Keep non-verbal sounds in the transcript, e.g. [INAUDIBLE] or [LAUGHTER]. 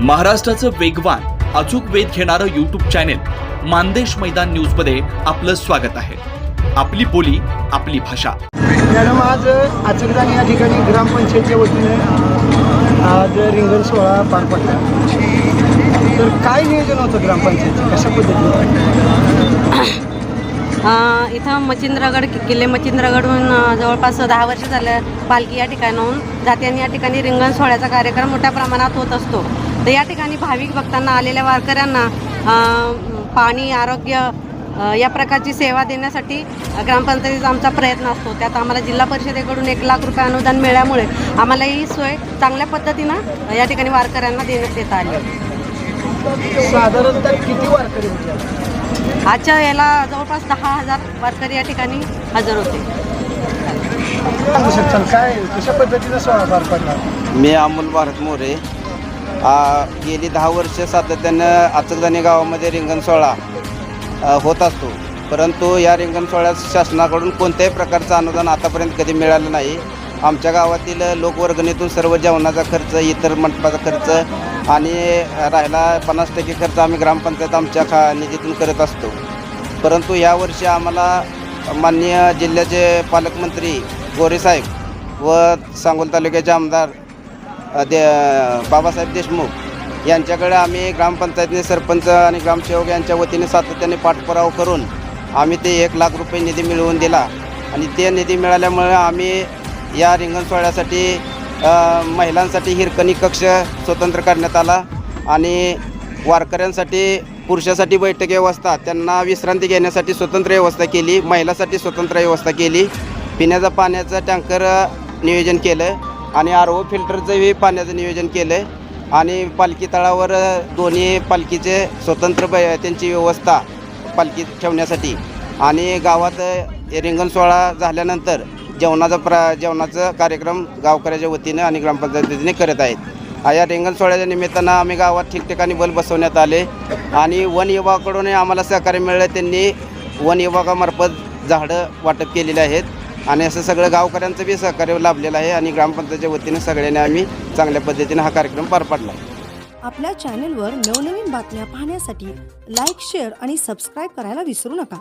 महाराष्ट्राचं वेगवान अचूक वेध घेणारं युट्यूब चॅनेल मानदेश मैदान न्यूजमध्ये आपलं स्वागत आहे. आपली बोली आपली भाषा. मॅडम आज आचरदान या ठिकाणी ग्रामपंचायतच्या वतीने आज रिंगण सोहळा पार पडला. तर काय नियोजन होतं ग्रामपंचायतचं? कशा पद्धतीने? [COUGHS] इथं मच्छिंद्रगड कि- किल्ले मच्छिंद्रगडहून अ, जवळपास दहा वर्ष झालं पालखी या ठिकाणाहून जाते आणि या ठिकाणी रिंगण सोहळ्याचा कार्यक्रम मोठ्या प्रमाणात होत असतो. तर या ठिकाणी भाविक भक्तांना आलेल्या वारकऱ्यांना पाणी आरोग्य या प्रकारची सेवा देण्यासाठी ग्रामपंचायतीचा आमचा प्रयत्न असतो. त्यात आम्हाला जिल्हा परिषदेकडून एक लाख रुपये अनुदान मिळाल्यामुळे आम्हाला ही सोय चांगल्या पद्धतीनं या ठिकाणी वारकऱ्यांना देण्यात येत आली. साधारणतः किती वारकरी आजच्या याला जवळपास दहा हजार वारकरी या ठिकाणी हजर होते. काय कशा पद्धतीनं सोहळा पार पडला? मी अमोल भारत मोरे. आ, गेली दहा वर्ष सातत्यानं अचकदानी गावामध्ये रिंगण सोहळा अ, होत असतो. परंतु या रिंगण सोहळ्यात शासनाकडून कोणत्याही प्रकारचं अनुदान आतापर्यंत कधी मिळालं नाही. आमच्या गावातील लोकवर्गणीतून सर्व जेवणाचा खर्च इतर मंडपाचा खर्च आणि राहिला पन्नास टक्के खर्च आम्ही ग्रामपंचायत आमच्या खा निधीतून करत असतो. परंतु यावर्षी आम्हाला माननीय जिल्ह्याचे पालकमंत्री गोरेसाहेब व सांगोल तालुक्याचे आमदार दे बाबासाहेब देशमुख यांच्याकडे आम्ही ग्रामपंचायतीने सरपंच आणि ग्रामसेवक यांच्या वतीने सातत्याने पाठपुरावा करून आम्ही ते एक लाख रुपये निधी मिळवून दिला. आणि ते निधी मिळाल्यामुळे आम्ही या रिंगण सोहळ्यासाठी महिलांसाठी हिरकणी कक्ष स्वतंत्र करण्यात आला. आणि वारकऱ्यांसाठी पुरुषासाठी बैठक व्यवस्था त्यांना विश्रांती घेण्यासाठी स्वतंत्र व्यवस्था केली महिलासाठी स्वतंत्र व्यवस्था केली. पिण्याचा पाण्याचं टँकर नियोजन केलं. आणि आर ओ फिल्टरचंही पाण्याचं नियोजन केलं आहे आणि पालखी तळावर दोन्ही पालखीचे स्वतंत्र ब त्यांची व्यवस्था पालखी ठेवण्यासाठी. आणि गावात अ, रिंगण सोहळा झाल्यानंतर जेवणाचा प्रा जेवणाचा कार्यक्रम गावकऱ्याच्या वतीनं आणि ग्रामपंचायतीने करत आहेत. या रिंगण सोहळ्याच्या निमित्तानं आम्ही गावात ठिकठिकाणी बल बसवण्यात आले. आणि वन विभागाकडूनही आम्हाला सहकार्य मिळलं. त्यांनी वन विभागामार्फत झाडं वाटप केलेली आहेत. आणि असं सगळं गावकऱ्यांचं बी सहकार्य लाभलेलं आहे आणि ग्रामपंचायतच्या वतीनं सगळ्यांनी आम्ही चांगल्या पद्धतीनं हा कार्यक्रम पार पाडला आपल्या चॅनेलवर नवनवीन बातम्या पाहण्यासाठी लाईक शेअर आणि सबस्क्राईब करायला विसरू नका.